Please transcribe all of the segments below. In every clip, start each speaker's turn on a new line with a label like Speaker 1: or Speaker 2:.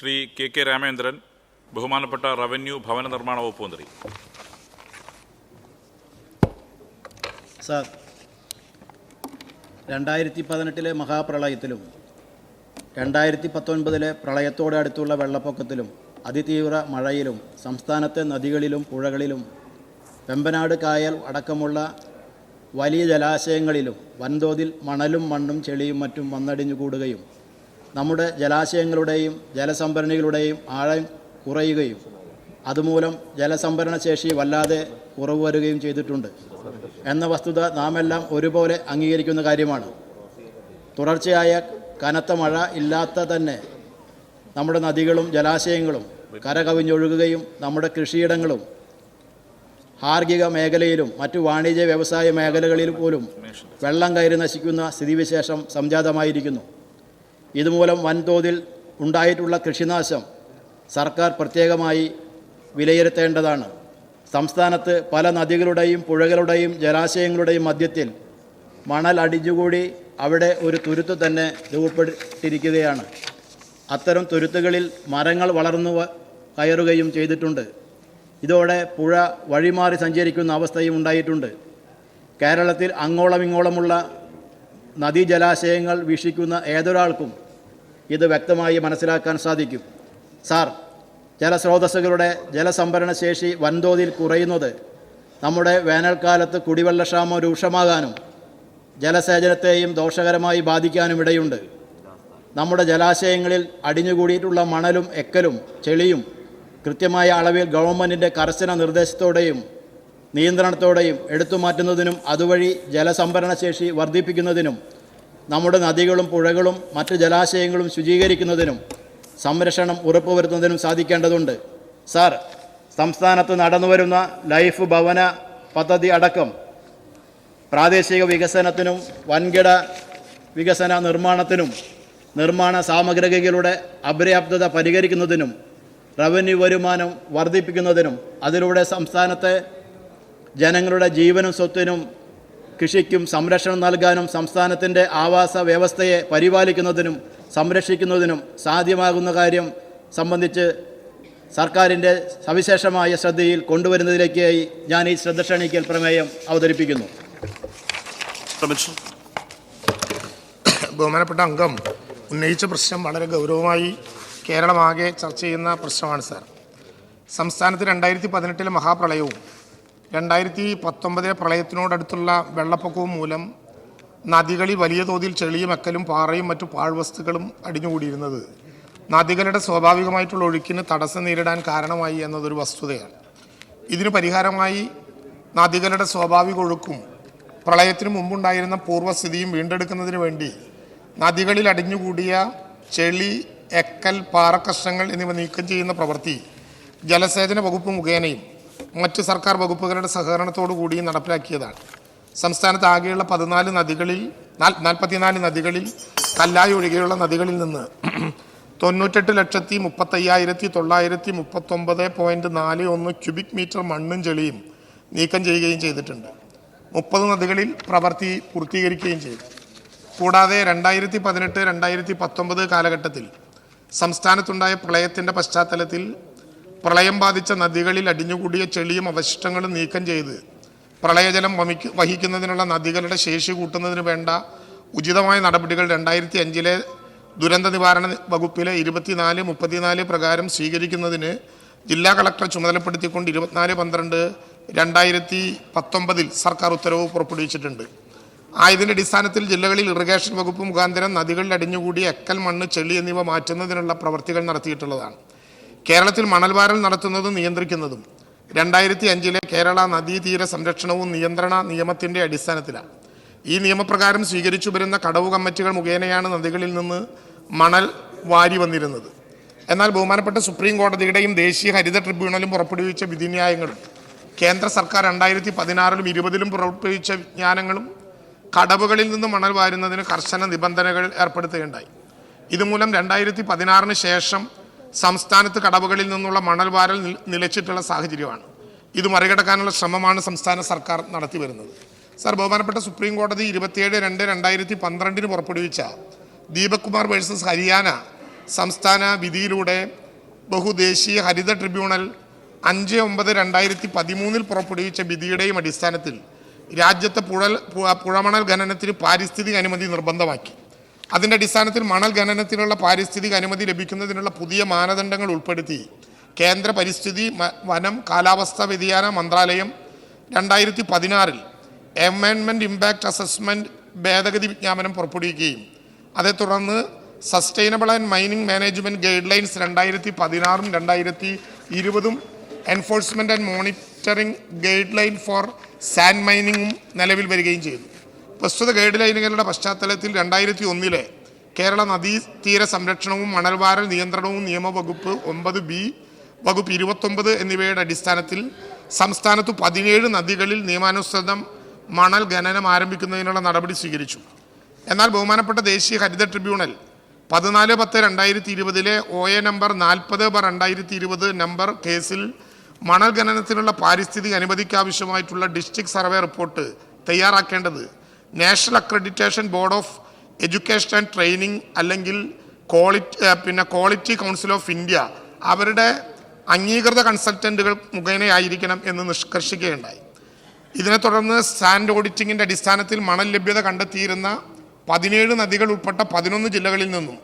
Speaker 1: Shri K K Ramendran ബഹുമാനപ്പെട്ട revenue ഭവന നിർമ്മാണ വകുപ്പ് മന്ത്രി.
Speaker 2: സാർ രണ്ടായിരത്തി പതിനെട്ടിലെ മഹാപ്രളയത്തിലും രണ്ടായിരത്തി പത്തൊൻപതിലെ പ്രളയത്തോടെ അടുത്തുള്ള വെള്ളപ്പൊക്കത്തിലും അതിതീവ്ര മഴയിലും സംസ്ഥാനത്തെ നദികളിലും പുഴകളിലും വെമ്പനാട് കായൽ അടക്കമുള്ള വലിയ ജലാശയങ്ങളിലും വൻതോതിൽ മണലും മണ്ണും ചെളിയും മറ്റും വന്നടിഞ്ഞു കൂടുകയും നമ്മുടെ ജലാശയങ്ങളുടെയും ജലസംഭരണികളുടെയും ആഴം കുറയുകയും അതുമൂലം ജലസംഭരണ ശേഷി വല്ലാതെ കുറവ് വരികയും ചെയ്തിട്ടുണ്ട്. എന്ന വസ്തുത നാമെല്ലാം ഒരുപോലെ അംഗീകരിക്കുന്ന കാര്യമാണ്. തുടർച്ചയായ കനത്ത മഴ ഇല്ലാത്ത തന്നെ നമ്മുടെ നദികളും ജലാശയങ്ങളും കരകവിഞ്ഞൊഴുകുകയും നമ്മുടെ കൃഷിയിടങ്ങളും ഹാർഗിക മേഖലയിലും മറ്റു വാണിജ്യ വ്യവസായ മേഖലകളിൽ പോലും വെള്ളം കയറി നശിക്കുന്ന സ്ഥിതിവിശേഷം സംജാതമായിരിക്കുന്നു. ഇതുമൂലം വൻതോതിൽ ഉണ്ടായിട്ടുള്ള കൃഷിനാശം സർക്കാർ പ്രത്യേകമായി വിലയിരുത്തേണ്ടതാണ്. സംസ്ഥാനത്ത് പല നദികളുടെയും പുഴകളുടെയും ജലാശയങ്ങളുടെയും മധ്യത്തിൽ മണൽ അടിഞ്ഞുകൂടി അവിടെ ഒരു തുരുത്ത് തന്നെ രൂപപ്പെട്ടിരിക്കുകയാണ്. അത്തരം തുരുത്തുകളിൽ മരങ്ങൾ വളർന്നു കയറുകയും ചെയ്തിട്ടുണ്ട്. ഇതോടെ പുഴ വഴിമാറി സഞ്ചരിക്കുന്ന അവസ്ഥയും ഉണ്ടായിട്ടുണ്ട്. കേരളത്തിൽ അങ്ങോളം ഇങ്ങോളമുള്ള നദീജലാശയങ്ങൾ വീക്ഷിക്കുന്ന ഏതൊരാൾക്കും ഇത് വ്യക്തമായി മനസ്സിലാക്കാൻ സാധിക്കും. സാർ ജലസ്രോതസ്സുകളുടെ ജലസംഭരണ ശേഷി വൻതോതിൽ കുറയുന്നത് നമ്മുടെ വേനൽക്കാലത്ത് കുടിവെള്ളക്ഷാമം രൂക്ഷമാകാനും ജലസേചനത്തെയും ദോഷകരമായി ബാധിക്കാനും ഇടയുണ്ട്. നമ്മുടെ ജലാശയങ്ങളിൽ അടിഞ്ഞുകൂടിയിട്ടുള്ള മണലും എക്കലും ചെളിയും കൃത്യമായ അളവിൽ ഗവൺമെന്റിന്റെ കർശന നിർദ്ദേശത്തോടെയും നിയന്ത്രണത്തോടെയും എടുത്തു മാറ്റുന്നതിനും അതുവഴി ജലസംഭരണ ശേഷി വർദ്ധിപ്പിക്കുന്നതിനും നമ്മുടെ നദികളും പുഴകളും മറ്റ് ജലാശയങ്ങളും ശുചീകരിക്കുന്നതിനും സംരക്ഷണം ഉറപ്പുവരുത്തുന്നതിനും സാധിക്കേണ്ടതുണ്ട്. സാർ സംസ്ഥാനത്ത് നടന്നുവരുന്ന ലൈഫ് ഭവന പദ്ധതി അടക്കം പ്രാദേശിക വികസനത്തിനും വൻകിട വികസന നിർമ്മാണത്തിനും നിർമ്മാണ സാമഗ്രികളുടെ അപര്യാപ്തത പരിഹരിക്കുന്നതിനും റവന്യൂ വരുമാനം വർദ്ധിപ്പിക്കുന്നതിനും അതിലൂടെ സംസ്ഥാനത്തെ ജനങ്ങളുടെ ജീവനും സ്വത്തിനും കൃഷിക്കും സംരക്ഷണം നൽകാനും സംസ്ഥാനത്തിന്റെ ആവാസ വ്യവസ്ഥയെ പരിപാലിക്കുന്നതിനും സംരക്ഷിക്കുന്നതിനും സാധ്യമാകുന്ന കാര്യം സംബന്ധിച്ച് സർക്കാരിന്റെ സവിശേഷമായ ശ്രദ്ധയിൽ കൊണ്ടുവരുന്നതിലേക്കായി ഞാൻ ഈ ശ്രദ്ധ ക്ഷണിക്കൽ പ്രമേയം അവതരിപ്പിക്കുന്നു.
Speaker 3: ബഹുമാനപ്പെട്ട അംഗം ഉന്നയിച്ച പ്രശ്നം വളരെ ഗൗരവമായി കേരളമാകെ ചർച്ച ചെയ്യുന്ന പ്രശ്നമാണ് സാർ. സംസ്ഥാനത്ത് രണ്ടായിരത്തി പതിനെട്ടിലെ മഹാപ്രളയവും രണ്ടായിരത്തി പത്തൊമ്പതിലെ പ്രളയത്തിനോടടുത്തുള്ള വെള്ളപ്പൊക്കവും മൂലം നദികളിൽ വലിയ തോതിൽ ചെളിയും അക്കലും പാറയും മറ്റു പാഴ്വസ്തുക്കളും അടിഞ്ഞുകൂടിയിരുന്നത്. നദികളുടെ സ്വാഭാവികമായിട്ടുള്ള ഒഴുക്കിന് തടസ്സം നേരിടാൻ കാരണമായി എന്നതൊരു വസ്തുതയാണ്. ഇതിന് പരിഹാരമായി നദികളുടെ സ്വാഭാവിക ഒഴുക്കും പ്രളയത്തിന് മുമ്പുണ്ടായിരുന്ന പൂർവസ്ഥിതിയും വീണ്ടെടുക്കുന്നതിന് വേണ്ടി നദികളിൽ അടിഞ്ഞുകൂടിയ ചെളി എക്കൽ പാറക്കഷ്ണങ്ങൾ എന്നിവ നീക്കം ചെയ്യുന്ന പ്രവൃത്തി ജലസേചന വകുപ്പ് മുഖേനയും മറ്റ് സർക്കാർ വകുപ്പുകളുടെ സഹകരണത്തോടു കൂടിയും നടപ്പിലാക്കിയതാണ്. സംസ്ഥാനത്ത് ആകെയുള്ള പതിനാല് നദികളിൽ നാൽ- നാൽപ്പത്തിനാല് നദികളിൽ കല്ലായി ഒഴികെയുള്ള നദികളിൽ നിന്ന് തൊണ്ണൂറ്റെട്ട് ലക്ഷത്തി മുപ്പത്തയ്യായിരത്തി തൊള്ളായിരത്തി മുപ്പത്തൊമ്പത് പോയിന്റ് നാല് ഒന്ന് ക്യൂബിക് മീറ്റർ മണ്ണും ചെളിയും നീക്കം ചെയ്യുകയും ചെയ്തിട്ടുണ്ട്. മുപ്പത് നദികളിൽ പ്രവൃത്തി പൂർത്തീകരിക്കുകയും ചെയ്തു. കൂടാതെ രണ്ടായിരത്തി പതിനെട്ട് രണ്ടായിരത്തി പത്തൊമ്പത് കാലഘട്ടത്തിൽ സംസ്ഥാനത്തുണ്ടായ പ്രളയത്തിന്റെ പശ്ചാത്തലത്തിൽ പ്രളയം ബാധിച്ച നദികളിൽ അടിഞ്ഞുകൂടിയ ചെളിയും അവശിഷ്ടങ്ങളും നീക്കം ചെയ്ത് പ്രളയജലം വമിക്ക് വഹിക്കുന്നതിനുള്ള നദികളുടെ ശേഷി കൂട്ടുന്നതിന് വേണ്ട ഉചിതമായ നടപടികൾ രണ്ടായിരത്തി അഞ്ചിലെ ദുരന്ത നിവാരണ വകുപ്പിലെ ഇരുപത്തിനാല് മുപ്പത്തിനാല് പ്രകാരം സ്വീകരിക്കുന്നതിന് ജില്ലാ കളക്ടർ ചുമതലപ്പെടുത്തിക്കൊണ്ട് ഇരുപത്തിനാല് പന്ത്രണ്ട് രണ്ടായിരത്തി പത്തൊമ്പതിൽ സർക്കാർ ഉത്തരവ് പുറപ്പെടുവിച്ചിട്ടുണ്ട്. ആയതിന്റെ അടിസ്ഥാനത്തിൽ ജില്ലകളിൽ ഇറിഗേഷൻ വകുപ്പ് മുഖാന്തരം നദികളിൽ അടിഞ്ഞുകൂടി എക്കൽ മണ്ണ് ചെളി എന്നിവ മാറ്റുന്നതിനുള്ള പ്രവർത്തികൾ നടത്തിയിട്ടുള്ളതാണ്. കേരളത്തിൽ മണൽവാരൽ നടത്തുന്നതും നിയന്ത്രിക്കുന്നതും രണ്ടായിരത്തി അഞ്ചിലെ കേരള നദീതീര സംരക്ഷണവും നിയന്ത്രണ നിയമത്തിന്റെ അടിസ്ഥാനത്തിലാണ്. ഈ നിയമപ്രകാരം സ്വീകരിച്ചു വരുന്ന കടവ് കമ്മിറ്റികൾ മുഖേനയാണ് നദികളിൽ നിന്ന് മണൽ വാരി വന്നിരുന്നത്. എന്നാൽ ബഹുമാനപ്പെട്ട സുപ്രീം കോടതിയുടെയും ദേശീയ ഹരിത ട്രിബ്യൂണലും പുറപ്പെടുവിച്ച വിധിന്യായങ്ങളും കേന്ദ്ര സർക്കാർ രണ്ടായിരത്തി പതിനാറിലും ഇരുപതിലും പുറപ്പെടുവിച്ച വിജ്ഞാനങ്ങളും കടവുകളിൽ നിന്ന് മണൽ വാരുന്നതിന് കർശന നിബന്ധനകൾ ഏർപ്പെടുത്തുകയുണ്ടായി. ഇതുമൂലം രണ്ടായിരത്തി പതിനാറിന് ശേഷം സംസ്ഥാനത്ത് കടവുകളിൽ നിന്നുള്ള മണൽ വാരൽ നിലച്ചിട്ടുള്ള സാഹചര്യമാണ്. ഇത് മറികടക്കാനുള്ള ശ്രമമാണ് സംസ്ഥാന സർക്കാർ നടത്തി വരുന്നത്. സാർ ബഹുമാനപ്പെട്ട സുപ്രീം കോടതി ഇരുപത്തിയേഴ് രണ്ട് രണ്ടായിരത്തി പന്ത്രണ്ടിന് പുറപ്പെടുവിച്ച ദീപക് കുമാർ വേഴ്സസ് ഹരിയാന സംസ്ഥാന വിധിയിലൂടെ ബഹുദേശീയ ഹരിത ട്രിബ്യൂണൽ അഞ്ച് ഒമ്പത് രണ്ടായിരത്തി പതിമൂന്നിൽ പുറപ്പെടുവിച്ച വിധിയുടെയും അടിസ്ഥാനത്തിൽ രാജ്യത്തെ പുഴൽ പുഴമണൽ ഖനനത്തിന് പാരിസ്ഥിതിക അനുമതി നിർബന്ധമാക്കി. അതിന്റെ അടിസ്ഥാനത്തിൽ മണൽ ഖനനത്തിനുള്ള പാരിസ്ഥിതിക അനുമതി ലഭിക്കുന്നതിനുള്ള പുതിയ മാനദണ്ഡങ്ങൾ ഉൾപ്പെടുത്തി. കേന്ദ്ര പരിസ്ഥിതി വനം കാലാവസ്ഥാ വ്യതിയാന മന്ത്രാലയം രണ്ടായിരത്തി പതിനാറിൽ എൻവയൺമെന്റ് ഇമ്പാക്റ്റ് അസസ്മെന്റ് ഭേദഗതി വിജ്ഞാപനം പുറപ്പെടുവിക്കുകയും. അതേ തുടർന്ന് sustainable and mining management guidelines രണ്ടായിരത്തി പതിനാറും രണ്ടായിരത്തി ഇരുപതും enforcement and monitoring guideline for sand മൈനിങ്ങും നിലവിൽ വരികയും ചെയ്തു. പ്രസ്തുത ഗൈഡ് ലൈനുകളുടെ പശ്ചാത്തലത്തിൽ രണ്ടായിരത്തി ഒന്നിലെ കേരള നദീതീര സംരക്ഷണവും മണൽവാരൽ നിയന്ത്രണവും നിയമവകുപ്പ് ഒമ്പത് ബി വകുപ്പ് ഇരുപത്തൊമ്പത് എന്നിവയുടെ അടിസ്ഥാനത്തിൽ സംസ്ഥാനത്ത് പതിനേഴ് നദികളിൽ നിയമാനുസൃതം മണൽ ഖനനം ആരംഭിക്കുന്നതിനുള്ള നടപടി സ്വീകരിച്ചു. എന്നാൽ ബഹുമാനപ്പെട്ട ദേശീയ ഹരിത ട്രിബ്യൂണൽ പതിനാല് പത്ത് രണ്ടായിരത്തി ഇരുപതിലെ ഒ എ നമ്പർ നാൽപ്പത് ബർ രണ്ടായിരത്തി ഇരുപത് നമ്പർ കേസിൽ മണൽ ഖനനത്തിനുള്ള പാരിസ്ഥിതിക അനുമതിക്കാവശ്യമായിട്ടുള്ള district survey report തയ്യാറാക്കേണ്ടത് national accreditation board of education and training അല്ലെങ്കിൽ ക്വാളിറ്റി പിന്നെ ക്വാളിറ്റി കൗൺസിൽ ഓഫ് ഇന്ത്യ അവരുടെ അംഗീകൃത കൺസൾട്ടന്റുകൾ മുഖേനയായിരിക്കണം എന്ന് നിഷ്കർഷിക്കുകയുണ്ടായി. ഇതിനെ തുടർന്ന് സാൻഡ് ഓഡിറ്റിങ്ങിന്റെ അടിസ്ഥാനത്തിൽ മണൽ ലഭ്യത കണ്ടെത്തിയിരുന്ന പതിനേഴ് നദികൾ ഉൾപ്പെട്ട പതിനൊന്ന് ജില്ലകളിൽ നിന്നും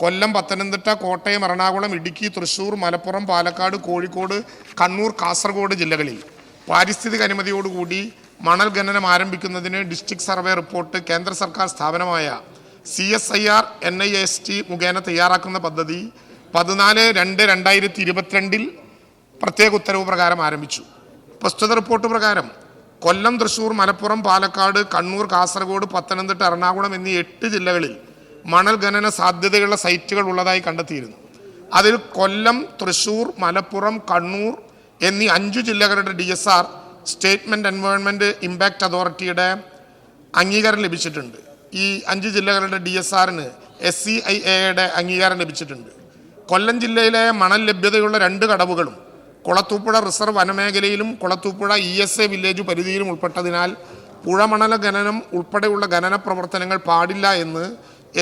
Speaker 3: കൊല്ലം പത്തനംതിട്ട കോട്ടയം എറണാകുളം ഇടുക്കി തൃശൂർ മലപ്പുറം പാലക്കാട് കോഴിക്കോട് കണ്ണൂർ കാസർഗോഡ് ജില്ലകളിൽ പാരിസ്ഥിതിക അനുമതിയോടുകൂടി മണൽ ഖനനം ആരംഭിക്കുന്നതിന് ഡിസ്ട്രിക്ട് സർവേ റിപ്പോർട്ട് കേന്ദ്ര സർക്കാർ സ്ഥാപനമായ C S I R N I S T മുഖേന തയ്യാറാക്കുന്ന പദ്ധതി പതിനാല് രണ്ട് രണ്ടായിരത്തി ഇരുപത്തിരണ്ടിൽ പ്രത്യേക ഉത്തരവ് പ്രകാരം ആരംഭിച്ചു. പ്രസ്തുത റിപ്പോർട്ട് പ്രകാരം കൊല്ലം തൃശൂർ മലപ്പുറം പാലക്കാട് കണ്ണൂർ കാസർഗോഡ് പത്തനംതിട്ട എറണാകുളം എന്നീ എട്ട് ജില്ലകളിൽ മണൽ ഖനന സാധ്യതയുള്ള സൈറ്റുകൾ ഉള്ളതായി കണ്ടെത്തിയിരുന്നു. അതിൽ കൊല്ലം തൃശൂർ മലപ്പുറം കണ്ണൂർ എന്നീ അഞ്ചു ജില്ലകളുടെ D S R statement environment impact അതോറിറ്റിയുടെ അംഗീകാരം ലഭിച്ചിട്ടുണ്ട്. ഈ അഞ്ച് ജില്ലകളുടെ ഡി എസ് ആറിന് എസ് സി ഐ എയുടെ അംഗീകാരം ലഭിച്ചിട്ടുണ്ട്. കൊല്ലം ജില്ലയിലെ മണൽ ലഭ്യതയുള്ള രണ്ട് കടവുകളും Kulathupuzha reserve വനമേഖലയിലും Kulathupuzha E S A village പരിധിയിലും ഉൾപ്പെട്ടതിനാൽ പുഴമണല ഖനനം ഉൾപ്പെടെയുള്ള ഖനന പ്രവർത്തനങ്ങൾ പാടില്ല എന്ന്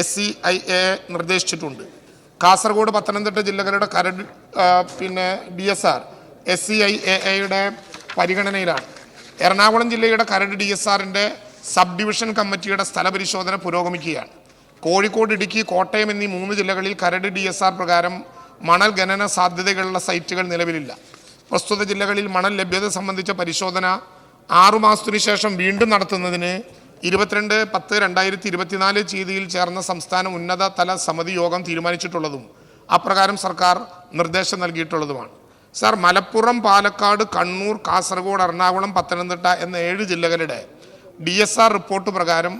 Speaker 3: എസ് സി ഐ എ നിർദ്ദേശിച്ചിട്ടുണ്ട്. കാസർഗോഡ് പത്തനംതിട്ട ജില്ലകളുടെ കരട് പിന്നെ D S R S C I A എയുടെ പരിഗണനയിലാണ്. എറണാകുളം ജില്ലയുടെ കരട് ഡി എസ് ആറിന്റെ സബ് ഡിവിഷൻ കമ്മിറ്റിയുടെ സ്ഥലപരിശോധന പുരോഗമിക്കുകയാണ്. കോഴിക്കോട് ഇടുക്കി കോട്ടയം എന്നീ മൂന്ന് ജില്ലകളിൽ കരട് ഡി എസ് ആർ പ്രകാരം മണൽ ഖനന സാധ്യതകളുള്ള സൈറ്റുകൾ നിലവിലില്ല. പ്രസ്തുത ജില്ലകളിൽ മണൽ ലഭ്യത സംബന്ധിച്ച പരിശോധന ആറുമാസത്തിനു ശേഷം വീണ്ടും നടത്തുന്നതിന് ഇരുപത്തിരണ്ട് പത്ത് രണ്ടായിരത്തി ഇരുപത്തിനാല് തീയതിയിൽ ചേർന്ന സംസ്ഥാന ഉന്നതതല സമിതി യോഗം തീരുമാനിച്ചിട്ടുള്ളതും അപ്രകാരം സർക്കാർ നിർദ്ദേശം നൽകിയിട്ടുള്ളതുമാണ്. സാർ മലപ്പുറം പാലക്കാട് കണ്ണൂർ കാസർഗോഡ് എറണാകുളം പത്തനംതിട്ട എന്ന ഏഴ് ജില്ലകളുടെ ഡി എസ് ആർ റിപ്പോർട്ട് പ്രകാരം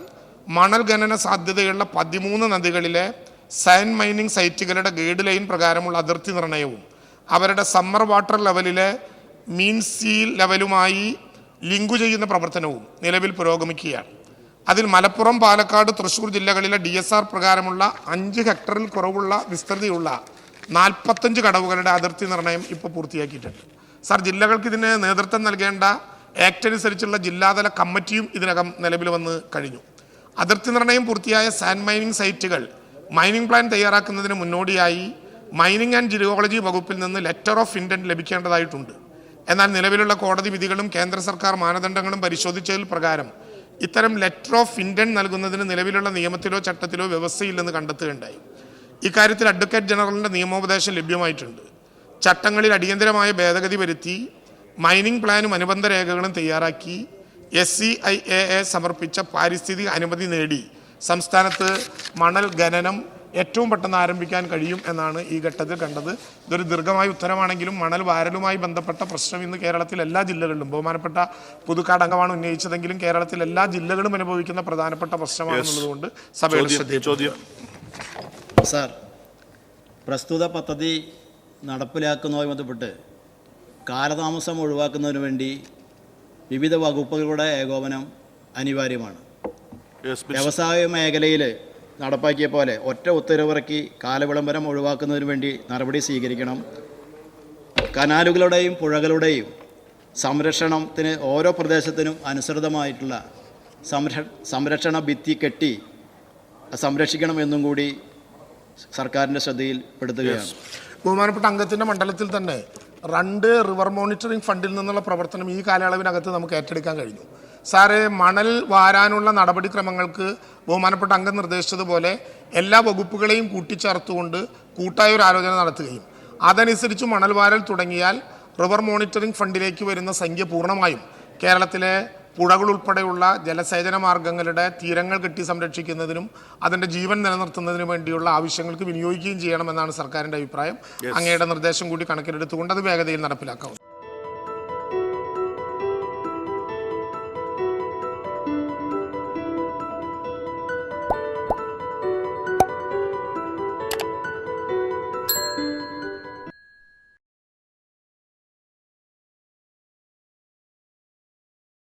Speaker 3: മണൽ ഖനന സാധ്യതയുള്ള പതിമൂന്ന് നദികളിലെ സയൻ മൈനിങ് സൈറ്റുകളുടെ ഗൈഡ് ലൈൻ പ്രകാരമുള്ള അതിർത്തി നിർണയവും അവരുടെ സമ്മർ വാട്ടർ ലെവലിലെ മീൻ സീ ലെവലുമായി ലിങ്കു ചെയ്യുന്ന പ്രവർത്തനവും നിലവിൽ പുരോഗമിക്കുകയാണ്. അതിൽ മലപ്പുറം പാലക്കാട് തൃശ്ശൂർ ജില്ലകളിലെ ഡി പ്രകാരമുള്ള അഞ്ച് ഹെക്ടറിൽ കുറവുള്ള വിസ്തൃതിയുള്ള നാൽപ്പത്തഞ്ച് കടവുകളുടെ അതിർത്തി നിർണയം ഇപ്പോൾ പൂർത്തിയാക്കിയിട്ടുണ്ട്. സാർ ജില്ലകൾക്ക് ഇതിന് നേതൃത്വം നൽകേണ്ട ആക്ട് അനുസരിച്ചുള്ള ജില്ലാതല കമ്മിറ്റിയും ഇതിനകം നിലവിൽ വന്ന് കഴിഞ്ഞു. അതിർത്തി നിർണയം പൂർത്തിയായ സാൻഡ് മൈനിങ് സൈറ്റുകൾ മൈനിങ് പ്ലാൻ തയ്യാറാക്കുന്നതിന് മുന്നോടിയായി മൈനിങ് ആൻഡ് ജിയോളജി വകുപ്പിൽ നിന്ന് ലെറ്റർ ഓഫ് ഇന്റന്റ് ലഭിക്കേണ്ടതായിട്ടുണ്ട്. എന്നാൽ നിലവിലുള്ള കോടതി വിധികളും കേന്ദ്ര സർക്കാർ മാനദണ്ഡങ്ങളും പരിശോധിച്ചതിൽ പ്രകാരം ഇത്തരം ലെറ്റർ ഓഫ് ഇന്റന്റ് നൽകുന്നതിന് നിലവിലുള്ള നിയമത്തിലോ ചട്ടത്തിലോ വ്യവസ്ഥയില്ലെന്ന് കണ്ടെത്തുകയുണ്ടായി. ഇക്കാര്യത്തിൽ അഡ്വക്കേറ്റ് ജനറലിന്റെ നിയമോപദേശം ലഭ്യമായിട്ടുണ്ട്. ചട്ടങ്ങളിൽ അടിയന്തരമായ ഭേദഗതി വരുത്തി മൈനിങ് പ്ലാനും അനുബന്ധ രേഖകളും തയ്യാറാക്കി S C I A A സമർപ്പിച്ച പാരിസ്ഥിതിക അനുമതി നേടി. സംസ്ഥാനത്ത് മണൽ ഖനനം ഏറ്റവും പെട്ടെന്ന് ആരംഭിക്കാൻ കഴിയും എന്നാണ് ഈ ഘട്ടത്തിൽ കണ്ടത്. ഇതൊരു ദീർഘമായ ഉത്തരമാണെങ്കിലും മണൽ വാരലുമായി ബന്ധപ്പെട്ട പ്രശ്നം ഇന്ന് കേരളത്തിൽ എല്ലാ ജില്ലകളിലും ബഹുമാനപ്പെട്ട പുതുക്കാട് അംഗമാണ് ഉന്നയിച്ചതെങ്കിലും കേരളത്തിൽ എല്ലാ ജില്ലകളും അനുഭവിക്കുന്ന പ്രധാനപ്പെട്ട പ്രശ്നമാണെന്നുള്ളതുകൊണ്ട് സഭയുടെ ശ്രദ്ധയിൽ
Speaker 2: സാർ പ്രസ്തുത പദ്ധതി നടപ്പിലാക്കുന്നതുമായി ബന്ധപ്പെട്ട് കാലതാമസം ഒഴിവാക്കുന്നതിന് വേണ്ടി വിവിധ വകുപ്പുകളുടെ ഏകോപനം അനിവാര്യമാണ്. വ്യവസായ മേഖലയിൽ നടപ്പാക്കിയ പോലെ ഒറ്റ ഉത്തരവിറക്കി കാലവിളംബരം ഒഴിവാക്കുന്നതിന് വേണ്ടി നടപടി സ്വീകരിക്കണം. കനാലുകളുടെയും പുഴകളുടെയും സംരക്ഷണത്തിന് ഓരോ പ്രദേശത്തിനും അനുസൃതമായിട്ടുള്ള സംരക്ഷ സംരക്ഷണ ഭിത്തി കെട്ടി സംരക്ഷിക്കണമെന്നും കൂടി സർക്കാരിന്റെ ശ്രദ്ധയിൽ പെടുത്തുകയാണ്.
Speaker 3: ബഹുമാനപ്പെട്ട അംഗത്തിന്റെ മണ്ഡലത്തിൽ തന്നെ രണ്ട് റിവർ മോണിറ്ററിംഗ് ഫണ്ടിൽ നിന്നുള്ള പ്രവർത്തനം ഈ കാലയളവിനകത്ത് നമുക്ക് ഏറ്റെടുക്കാൻ കഴിഞ്ഞു. സാറ് മണൽ വാരാനുള്ള നടപടിക്രമങ്ങൾക്ക് ബഹുമാനപ്പെട്ട അംഗം നിർദ്ദേശിച്ചതുപോലെ എല്ലാ വകുപ്പുകളെയും കൂട്ടിച്ചേർത്തുകൊണ്ട് കൂട്ടായ ഒരു ആലോചന നടത്തുകയും അതനുസരിച്ച് മണൽ വാരൽ തുടങ്ങിയാൽ റിവർ മോണിറ്ററിംഗ് ഫണ്ടിലേക്ക് വരുന്ന സംഖ്യ പൂർണമായും കേരളത്തിലെ പുഴകൾ ഉൾപ്പെടെയുള്ള ജലസേചന മാർഗങ്ങളുടെ തീരങ്ങൾ കെട്ടി സംരക്ഷിക്കുന്നതിനും അതിന്റെ ജീവൻ നിലനിർത്തുന്നതിനും വേണ്ടിയുള്ള ആവശ്യങ്ങൾക്ക് വിനിയോഗിക്കുകയും ചെയ്യണമെന്നാണ് സർക്കാരിന്റെ അഭിപ്രായം. അങ്ങയുടെ നിർദ്ദേശം കൂടി കണക്കിലെടുത്തുകൊണ്ട് അത് വേഗതയിൽ നടപ്പിലാക്കാവും